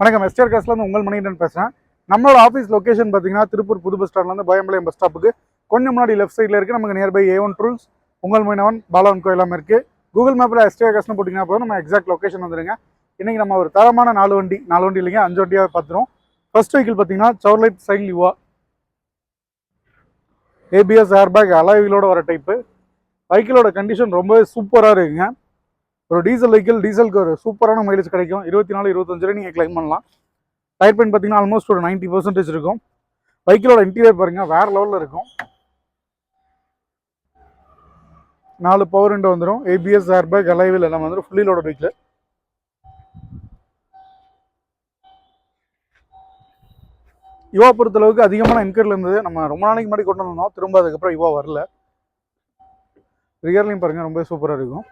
வணக்கம். எஸ்டிஆர் காஸ்லேருந்து உங்கள் மணிகண்டன் பேசுகிறேன் நம்மளோட ஆஃபீஸ் லொக்கேஷன் பார்த்தீங்கன்னா திருப்பூர் புது பஸ் ஸ்டாண்ட்லேருந்து பயம்பாளையம் பஸ் ஸ்டாப்புக்கு கொஞ்சம் முன்னாடி லெஃப்ட் சைடில் இருக்குது நமக்கு நியர்பை ஏ ஒன் ட்ரூல்ஸ் உங்கள் மீனவன் பாலவன் கோயிலாமல் இருக்குது கூகுள் மேப்பில் எஸ்டிஆர் காஸ்ட்னு போட்டிங்கன்னா போதும். நம்ம எக்ஸாக்ட் லொக்கேஷன் வந்துருங்க. இன்றைக்கி நம்ம ஒரு தரமான நாலு வண்டி நாலு வண்டி இல்லைங்க அஞ்சு வண்டியாக பார்த்துருவோம். ஃபர்ஸ்ட் வெஹிக்கிள் பார்த்தீங்கன்னா சவுர்லைட் சைக்கிள் யுவா ஏபிஎஸ் ஏர்பேக் அலாய்விலோட வர டைப்பு வெஹிக்கிளோட கண்டிஷன் ரொம்பவே சூப்பராக இருக்குங்க. ஒரு டீசல் வெஹிக்கிள் டீசலுக்கு ஒரு சூப்பரான மைலேஜ் கிடைக்கும். இருபத்தி நாலு இருபத்தஞ்சு நீங்கள் கிளைம் பண்ணலாம். டயர் பெயின் பார்த்தீங்கன்னா ஆல்மோஸ்ட் ஒரு 90% பர்சன்டேஜ் இருக்கும். வெஹிக்கிளோட இன்டீரியர் பாருங்க வேறு லெவலில் இருக்கும். நாலு பவர் விண்டோ வந்துடும் ஏபிஎஸ் ஏர்பேக் அலைவில் எல்லாம் வந்துடும் ஃபுல்லி லோட வெஹிக்கிள் யுவா பொறுத்தளவுக்கு அதிகமான என்கரில் இருந்தது. நம்ம ரொம்ப நாளைக்கு முன்னாடி கொண்டு வந்தோம் திரும்ப அதுக்கப்புறம் யுவா வரல. ரியர்லையும் பாருங்கள் ரொம்ப சூப்பராக இருக்கும்.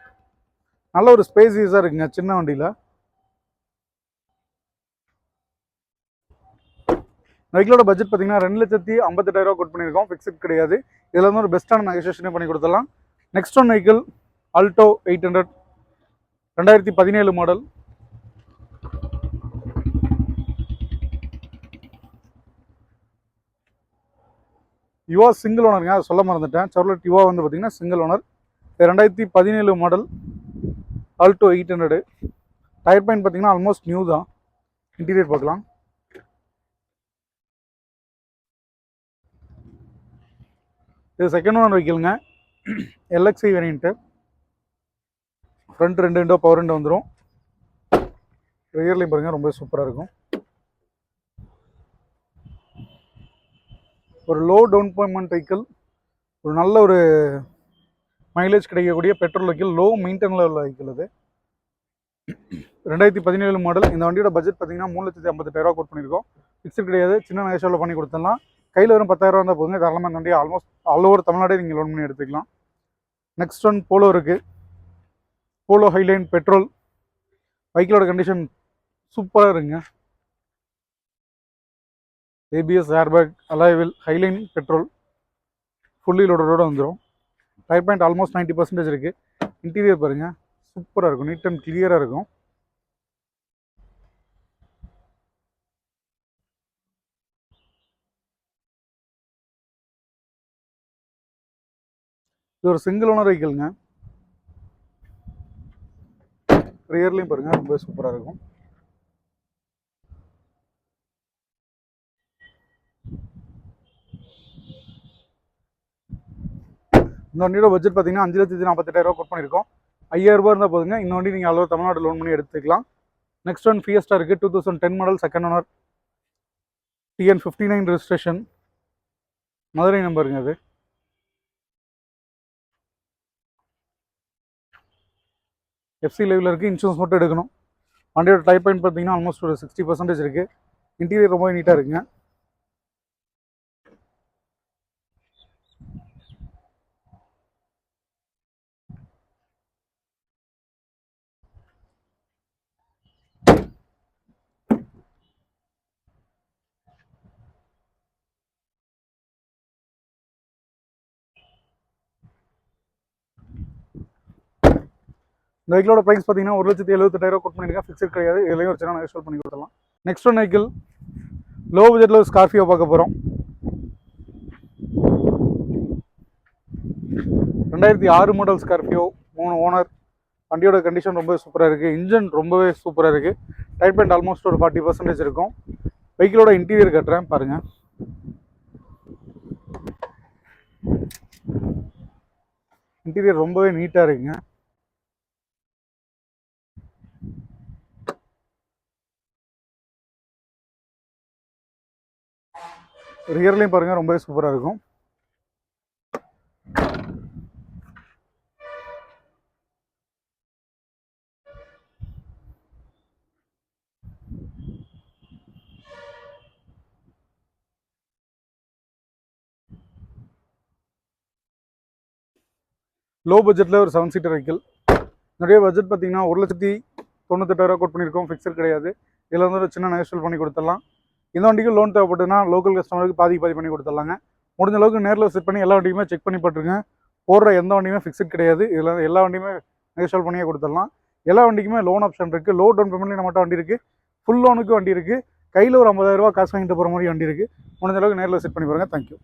நல்ல ஒரு ஸ்பேசியஸாக இருக்குங்க சின்ன வண்டியில். வெஹிக்கிளோட பட்ஜெட் பார்த்தீங்கன்னா ரெண்டு லட்சத்தி ஐம்பத்தெட்டாயிரூவா கோட் கொட் பண்ணியிருக்கோம். ஃபிக்ஸ்ட் கிடையாது. இதில் வந்து ஒரு பெஸ்ட்டான நெகோசியேஷனே பண்ணி கொடுத்துடலாம். Next one vehicle Alto eight hundred ரெண்டாயிரத்தி பதினேழு மாடல் யுவா சிங்கிள் ஓனருங்க சொல்ல மறந்துட்டேன். சர்லட் யுவா வந்து பார்த்தீங்கன்னா சிங்கிள் ஓனர் ரெண்டாயிரத்தி பதினேழு model Alto eight hundred tyre point பார்த்தீங்கன்னா ஆல்மோஸ்ட் நியூ தான். இன்டீரியர் பார்க்கலாம். இது செகண்ட் ஓனர் வெஹிக்கிளுங்க எல்எக்ஸி வேரியண்ட்டு ஃப்ரண்ட் ரெண்டு விண்டோ பவர் ரெண்டு வந்துடும் ரியர்லையும் பாருங்கள் ரொம்ப சூப்பராக இருக்கும். ஒரு லோ டவுன் பேமெண்ட் வெஹிக்கிள் ஒரு நல்ல ஒரு மைலேஜ் கிடைக்கக்கூடிய பெட்ரோல் வெஹிக்கிள் லோ மெயின்டெனில் உள்ள வெஹிக்கிள் அது. ரெண்டாயிரத்தி பதினேழு மாடல் இந்த வண்டியோட பட்ஜெட் பார்த்தீங்கன்னா மூணு லட்சத்தி ஐம்பத்தெட்டாயிரம் கோட் பண்ணியிருக்கோம். ஃபிக்ஸ்ட் கிடையாது. சின்ன நகைச்சோவில் பண்ணி கொடுத்துடலாம். கையில் வரும் பத்தாயிரம் இருந்தால் போதுங்க. தாராளமாக இந்த வண்டியை ஆல்மோஸ்ட் ஆல் ஓவர் தமிழ்நாடே நீங்கள் லோன் பண்ணி எடுத்துக்கலாம். நெக்ஸ்ட் ஒன் போலோ இருக்குது போலோ ஹைலைன் பெட்ரோல் பைக்கிலோட கண்டிஷன் சூப்பராக இருக்குங்க. ABS airbag alloy wheel Highline petrol fully லோடரோடு வந்துடும் tyre point almost ninety percentage இருக்குது இன்டீரியர் பாருங்கள் சூப்பராக இருக்கும். நீட் அண்ட் கிளியராக இருக்கும். இது ஒரு சிங்கிள் ஓனர் வெஹிக்கிள்ங்க ரியர்லையும் பாருங்கள் ரொம்ப சூப்பராக இருக்கும். இந்த வண்டியோட பட்ஜெட் பார்த்தீங்கன்னா அஞ்சு லட்சத்தி நாற்பத்தெட்டாயிரம் ரூபா பண்ணியிருக்கோம். ஐயாயிரம் இருந்தால் போதுங்க. இந்த வண்டி நீங்கள் அளவு தமிழ்நாடு லோன் பண்ணி எடுத்துக்கலாம். நெக்ஸ்ட் ஒன் ஃபியஸ்டா இருக்குது two thousand ten model second owner TN fifty nine registration Madurai நம்பருங்க அது. எஃப்சி லெவலில் இருக்குது இன்சூரன்ஸ் மட்டும் எடுக்கணும். வண்டியோட டைப் பாயிண்ட் பார்த்தீங்கன்னா ஆல்மோஸ்ட் ஒரு சிக்ஸ்டி பர்சன்டேஜ் இருக்குது இன்டீரியர் ரொம்ப நீட்டாக இருக்குங்க. இந்த வெஹிக்கிளோட ப்ரைஸ் பார்த்தீங்கன்னா ஒரு லட்சத்தி எழுபத்தெட்டாயிரம் கோட் பண்ணியிருக்கேன். ஃபிக்ஸட் கிடையாது. இதுலேயும் ஒரு சின்ன நெகோஷியல் பண்ணி கொடுத்துடலாம். நெக்ஸ்ட் ஒன் வெஹிக்கிள் லோ பட்ஜெட்டில் ஒரு ஸ்கார்பியோ பார்க்க போகிறோம் ரெண்டாயிரத்தி ஆறு மாடல் ஸ்கார்பியோ மூணு ஓனர் வண்டியோட கண்டிஷன் ரொம்ப சூப்பராக இருக்குது இன்ஜின் ரொம்பவே சூப்பராக இருக்குது டைப் பேண்ட் ஆல்மோஸ்ட் ஒரு ஃபார்ட்டி பர்சன்டேஜ் இருக்கும். வெஹிக்கிளோட இன்டீரியர் கட்டுறேன். பாருங்கள் இன்டீரியர் ரொம்பவே நீட்டாக இருக்குங்க. ரியர்லையும் பாருங்கள் ரொம்பவே சூப்பராக இருக்கும். லோ பட்ஜெட்டில் ஒரு செவன் சீட்டர் வெஹிக்கிள் நிறைய பட்ஜெட் பார்த்தீங்கன்னா ஒரு லட்சத்தி தொண்ணூத்தெட்டாயிரம் கோட் பண்ணியிருக்கோம். ஃபிக்ஸர் கிடையாது. இதில் வந்து ஒரு சின்ன நெகோஷியல் பண்ணி கொடுத்துடலாம். இந்த வண்டிக்கு லோன் தேவைப்பட்டுன்னா லோக்கல் கஸ்டமருக்கு பாதி பாதி பண்ணி கொடுத்துடலாங்க. முடிஞ்ச அளவுக்கு நேரில் செட் பண்ணி எல்லா வண்டியுமே செக் பண்ணி போட்டுருங்க. போடுற எந்த வண்டியுமே ஃபிக்ஸட் கிடையாது. இதில் எல்லா வண்டியுமே நெகோஷியல் பண்ணியே கொடுத்துடலாம். எல்லா வண்டிக்குமே லோன் ஆப்ஷன் இருக்குது லோ டவுன் பேமெண்ட்லேயும் நம்மகிட்ட வண்டி இருக்குது ஃபுல் லோனுக்கு வண்டி இருக்குது கையில் ஒரு ஐம்பதாயிரரூபா காசு வாங்கிட்டு போகிற மாதிரி வண்டி இருக்குது முடிஞ்ச அளவுக்கு நேரில் செட் பண்ணி பாருங்கள் தேங்க்யூ